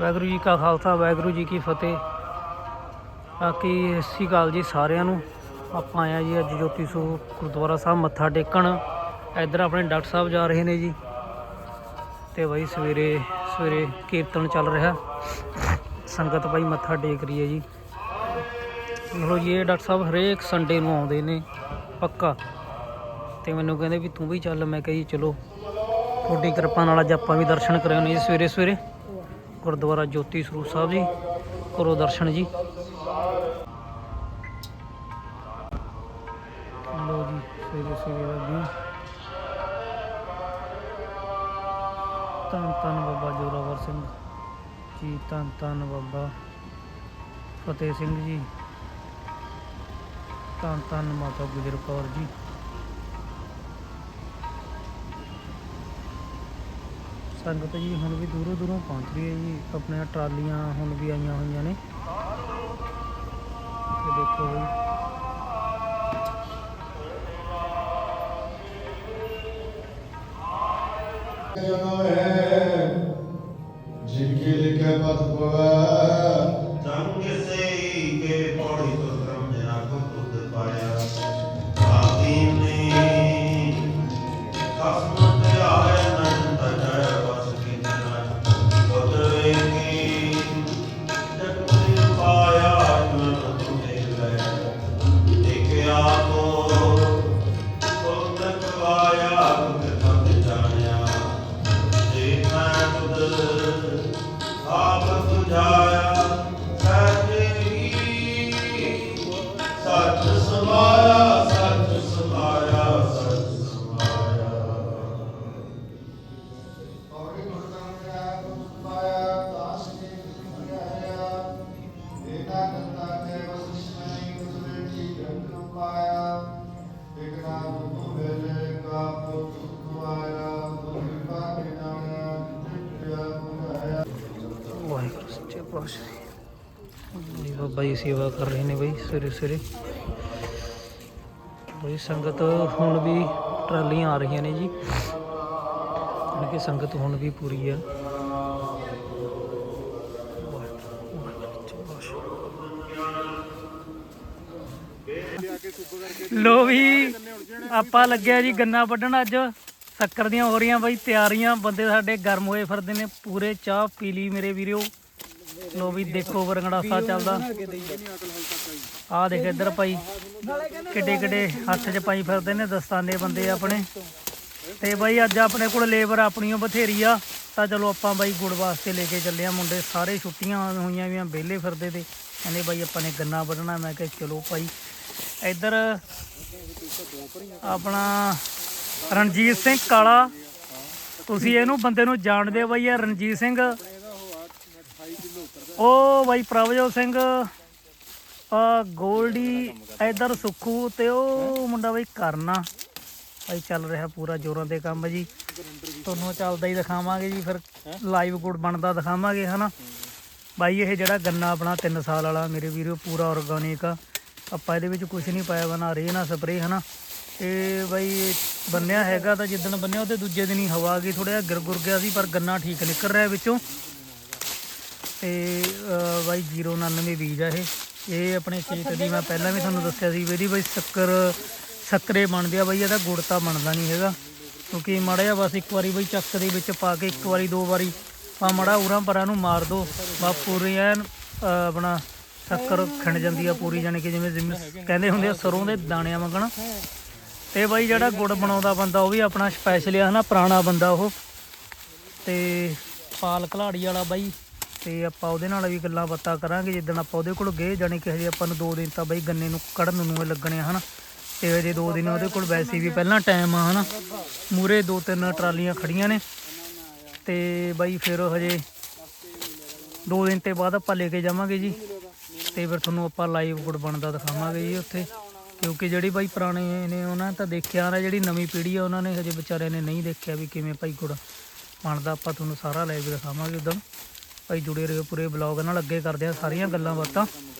ਵਾਹਿਗੁਰੂ ਜੀ ਕਾ ਖਾਲਸਾ, ਵਾਹਿਗੁਰੂ ਜੀ ਕੀ ਫਤਿਹ। ਬਾਕੀ ਸਤਿ ਸ਼੍ਰੀ ਅਕਾਲ ਜੀ ਸਾਰਿਆਂ ਨੂੰ। ਆਪਾਂ ਆਇਆ ਜੀ ਅੱਜ ਜੋਤੀ ਸਰੂਪ ਗੁਰਦੁਆਰਾ ਸਾਹਿਬ ਮੱਥਾ ਟੇਕਣ। ਇੱਧਰ ਆਪਣੇ ਡਾਕਟਰ ਸਾਹਿਬ ਜਾ ਰਹੇ ਨੇ ਜੀ। ਤੇ ਬਾਈ ਸਵੇਰੇ ਸਵੇਰੇ ਕੀਰਤਨ ਚੱਲ ਰਿਹਾ। ਸੰਗਤ ਬਾਈ ਮੱਥਾ ਟੇਕ ਰਹੀ ਹੈ ਜੀ। ਲੋ ਜੀ, ਇਹ ਡਾਕਟਰ ਸਾਹਿਬ ਹਰੇਕ ਸੰਡੇ ਨੂੰ ਆਉਂਦੇ ਨੇ। ਪੱਕਾ। ਤੇ ਮੈਨੂੰ ਕਹਿੰਦੇ ਵੀ ਤੂੰ ਵੀ ਚੱਲ। ਮੈਂ ਕਹੀ ਚਲੋ। ਤੁਹਾਡੀ ਕਿਰਪਾ ਨਾਲ ਅੱਜ ਆਪਾਂ ਵੀ ਦਰਸ਼ਨ ਕਰਾਉਣੇ ਜੀ ਸਵੇਰੇ ਸਵੇਰੇ ਗੁਰਦੁਆਰਾ ਜੋਤੀ ਸਰੂਪ ਸਾਹਿਬ ਜੀ ਕਰੋ ਦਰਸ਼ਨ ਜੀ। ਲੋ ਜੀ, ਸਵੇਰੇ ਸਵੇਰੇ ਦਾ ਵੀ ਧੰਨ ਧੰਨ ਬਾਬਾ ਜੋਰਾਵਰ ਸਿੰਘ ਜੀ, ਧੰਨ ਧੰਨ ਬਾਬਾ ਫਤਿਹ ਸਿੰਘ ਜੀ, ਧੰਨ ਧੰਨ ਮਾਤਾ ਗੁਜਰ ਕੌਰ ਜੀ। ਸੰਗਤ ਜੀ ਹੁਣ ਵੀ ਦੂਰੋਂ ਦੂਰੋਂ ਪਹੁੰਚ ਰਹੀ ਹੈ ਜੀ, ਆਪਣੀਆਂ ਟਰਾਲੀਆਂ ਹੁਣ ਵੀ ਆਈਆਂ ਹੋਈਆਂ ਨੇ। ਤੇ ਦੇਖੋ ਬਈ ਜਨਮ ਹੈ ਜਿਨਕੇ ਲਿਖੇ ਪਤ ਪਵੈ ਪਾਇਆ, ਇਕ ਨਾਮ ਤੂੰ ਵੇਲੇ ਕਾ ਪੁੱਤ ਆਇਆ ਬੁੱਧੀ ਕੇ ਨਾਇਆ ਜਿਤਿਆ ਬੁਝਾਇਆ ਵਾਹਿਗੁਰੂ, ਸੱਚੇ ਪਾਤਸ਼ਾਹ। ਜੀ ਬਾਬਾ ਜੀ ਸੇਵਾ ਕਰ ਰਹੇ ਨੇ ਬਈ ਸਵੇਰੇ ਸਵੇਰੇ। ਬਈ ਸੰਗਤ ਹੁਣ ਵੀ ਟਰਾਲੀਆਂ ਆ ਰਹੀਆਂ ਨੇ ਜੀ। ਕਿ ਸੰਗਤ ਹੁਣ ਵੀ ਪੂਰੀ ਆ। ਲੋ ਵੀ, ਆਪਾਂ ਲੱਗਿਆ ਜੀ ਗੰਨਾ ਵੱਢਣ ਅੱਜ। ਸ਼ੱਕਰ ਦੀਆਂ ਹੋ ਰਹੀਆਂ ਬਾਈ ਤਿਆਰੀਆਂ। ਬੰਦੇ ਸਾਡੇ ਗਰਮ ਹੋਏ ਫਿਰਦੇ ਨੇ। ਪੂਰੇ ਚਾਹ ਪੀ ਲਈ ਮੇਰੇ ਵੀਰੋ ਲੋ ਵੀ ਦੇਖੋ ਵਰਗੜਾਸਾ ਚੱਲਦਾ। ਆਹ ਦੇਖ ਇੱਧਰ ਭਾਈ, ਕਿੱਡੇ ਕਿੱਡੇ ਹੱਥ 'ਚ ਪਾਈ ਫਿਰਦੇ ਨੇ ਦਸਤਾਨੇ ਬੰਦੇ ਆਪਣੇ। ਤੇ ਬਾਈ ਅੱਜ ਆਪਣੇ ਕੋਲ ਲੇਬਰ ਆਪਣੀ ਬਥੇਰੀ ਆ। ਤਾਂ ਚਲੋ ਆਪਾਂ ਬਾਈ ਗੁੜ ਵਾਸਤੇ ਲੈ ਕੇ ਚੱਲੇ ਆ ਮੁੰਡੇ। ਸਾਰੇ ਛੁੱਟੀਆਂ ਹੋਈਆਂ ਵੀਆਂ ਵਿਹਲੇ ਫਿਰਦੇ ਤੇ। ਕਹਿੰਦੇ ਬਾਈ ਆਪਾਂ ਨੇ ਗੰਨਾ ਵੱਢਣਾ। ਮੈਂ ਕਿਹਾ ਚਲੋ ਭਾਈ ਇੱਧਰ ਆਪਣਾ ਰਣਜੀਤ ਸਿੰਘ ਕਾਲਾ। ਤੁਸੀਂ ਇਹਨੂੰ ਬੰਦੇ ਨੂੰ ਜਾਣਦੇ ਹੋ ਬਾਈ, ਇਹ ਰਣਜੀਤ ਸਿੰਘ। ਉਹ ਬਾਈ ਪ੍ਰਭਜੋਤ ਸਿੰਘ, ਆ ਗੋਲਡੀ, ਇਧਰ ਸੁੱਖੂ ਤੇ ਉਹ ਮੁੰਡਾ ਬਾਈ ਕਰਨਾ। ਬਾਈ ਚੱਲ ਰਿਹਾ ਪੂਰਾ ਜੋਰਾਂ ਤੇ ਕੰਮ ਜੀ। ਤੁਹਾਨੂੰ ਚੱਲਦਾ ਹੀ ਦਿਖਾਵਾਂਗੇ ਜੀ, ਫਿਰ ਲਾਈਵ ਗੁੜ ਬਣਦਾ ਦਿਖਾਵਾਂਗੇ, ਹਨਾ। ਬਾਈ ਇਹ ਜਿਹੜਾ ਗੰਨਾ ਆਪਣਾ 3 ਸਾਲ ਵਾਲਾ, ਮੇਰੇ ਵੀਰੋ, ਪੂਰਾ ਆਰਗੈਨਿਕ ਆ। ਆਪਾਂ ਇਹਦੇ ਵਿੱਚ ਕੁਝ ਨਹੀਂ ਪਾਇਆ ਬਣਾ ਰੇ ਨਾ ਸਪਰੇ ਹਨਾ। ਤੇ ਬਾਈ ਬੰਨਿਆ ਹੈਗਾ ਤਾਂ ਜਿੱਦਣ ਬੰਨਿਆ ਉਹਦੇ ਦੂਜੇ ਦਿਨ ਹੀ ਹਵਾ ਆ ਗਈ ਥੋੜਾ ਜਿਹਾ ਗਿਰ ਗੁਰ ਗਿਆ ਸੀ ਪਰ ਗੰਨਾ ਠੀਕ ਨਿਕਲ ਰਿਹਾ ਵਿੱਚੋਂ। ਤੇ ਅਹ, ਬਾਈ 099 ਬੀਜ ਆ ਇਹ। ਇਹ ਆਪਣੇ ਖੇਤ ਦੀ ਮੈਂ ਪਹਿਲਾਂ ਵੀ ਤੁਹਾਨੂੰ ਦੱਸਿਆ ਸੀ ਵੀ ਇਹਦੀ ਬਾਈ ਸ਼ੱਕਰ ਸ਼ੱਕਰੇ ਬਣਦੇ ਆ ਬਾਈ ਇਹਦਾ ਗੁੜ ਤਾਂ ਬਣਦਾ ਨਹੀਂ ਹੈਗਾ। ਕਿਉਂਕਿ ਮਾੜਾ ਜਿਹਾ ਬਸ ਇੱਕ ਵਾਰੀ ਬਾਈ ਚੱਕ ਦੇ ਵਿੱਚ ਪਾ ਕੇ ਇੱਕ ਵਾਰੀ ਦੋ ਵਾਰੀ ਆ ਮਾੜਾ ਉਰਾਂ ਪਰਾਂ ਨੂੰ ਮਾਰ ਦੋ। ਬਾ ਪੂਰੀ ਐਨ ਆਪਣਾ ਸ਼ੱਕਰ ਖਿੰਡ ਜਾਂਦੀ ਆ ਪੂਰੀ, ਜਾਣੀ ਕਿ ਜਿਵੇਂ ਜਿਵੇਂ ਕਹਿੰਦੇ ਹੁੰਦੇ ਆ, ਸਰੋਂ ਦੇ ਦਾਣਿਆਂ ਵਾਂਗਣ। ਤੇ ਬਾਈ ਜਿਹੜਾ ਗੁੜ ਬਣਾਉਂਦਾ ਬੰਦਾ, ਉਹ ਵੀ ਆਪਣਾ ਸਪੈਸ਼ਲ ਆ, ਹਨਾ, ਪੁਰਾਣਾ ਬੰਦਾ ਉਹ। ਤੇ ਪਾਲ ਕਲਾੜੀ ਵਾਲਾ ਬਾਈ, ਤੇ ਆਪਾਂ ਉਹਦੇ ਨਾਲ ਵੀ ਗੱਲਾਂ ਬਾਤਾਂ ਕਰਾਂਗੇ, ਜਿੱਦਣ ਆਪਾਂ ਉਹਦੇ ਕੋਲ ਗਏ, ਜਾਣੀ ਕਿ ਹਜੇ ਆਪਾਂ ਨੂੰ 2 ਦਿਨ ਤਾਂ ਬਾਈ ਗੰਨੇ ਨੂੰ ਕੱਢਣ ਨੂੰ ਲੱਗਣੇ ਆ, ਹਨਾ। ਤੇ ਹਜੇ 2 ਦਿਨ ਉਹਦੇ ਕੋਲ ਵੈਸੇ ਵੀ ਪਹਿਲਾਂ ਟਾਈਮ ਆ, ਹਨਾ। ਮੂਰੇ ਦੋ ਤਿੰਨ ਟਰਾਲੀਆਂ ਖੜੀਆਂ ਨੇ। ਤੇ ਬਾਈ ਫਿਰ ਹਜੇ 2 ਦਿਨ ਤੇ ਬਾਅਦ ਆਪਾਂ ਲੈ ਕੇ ਜਾਵਾਂਗੇ ਜੀ। ਤੇ ਫਿਰ ਤੁਹਾਨੂੰ ਆਪਾਂ ਲਾਈਵ ਗੁੜ ਬਣਦਾ ਦਿਖਾਵਾਂਗੇ ਜੀ ਉੱਥੇ। ਕਿਉਂਕਿ ਜਿਹੜੀ ਭਾਈ ਪੁਰਾਣੇ ਨੇ ਉਹਨਾਂ ਤਾਂ ਦੇਖਿਆ ਨਾ, ਜਿਹੜੀ ਨਵੀਂ ਪੀੜ੍ਹੀ ਆ, ਉਹਨਾਂ ਨੇ ਹਜੇ ਵਿਚਾਰਿਆਂ ਨੇ ਨਹੀਂ ਦੇਖਿਆ ਵੀ ਕਿਵੇਂ ਭਾਈ ਗੁੜ ਬਣਦਾ। ਆਪਾਂ ਤੁਹਾਨੂੰ ਸਾਰਾ ਲਾਈਵ ਦਿਖਾਵਾਂਗੇ ਉਦੋਂ ਭਾਈ ਜੁੜੇ ਰਹੋ ਪੂਰੇ ਬਲੌਗ ਨਾਲ, ਅੱਗੇ ਕਰਦੇ ਆ ਸਾਰੀਆਂ ਗੱਲਾਂ ਬਾਤਾਂ।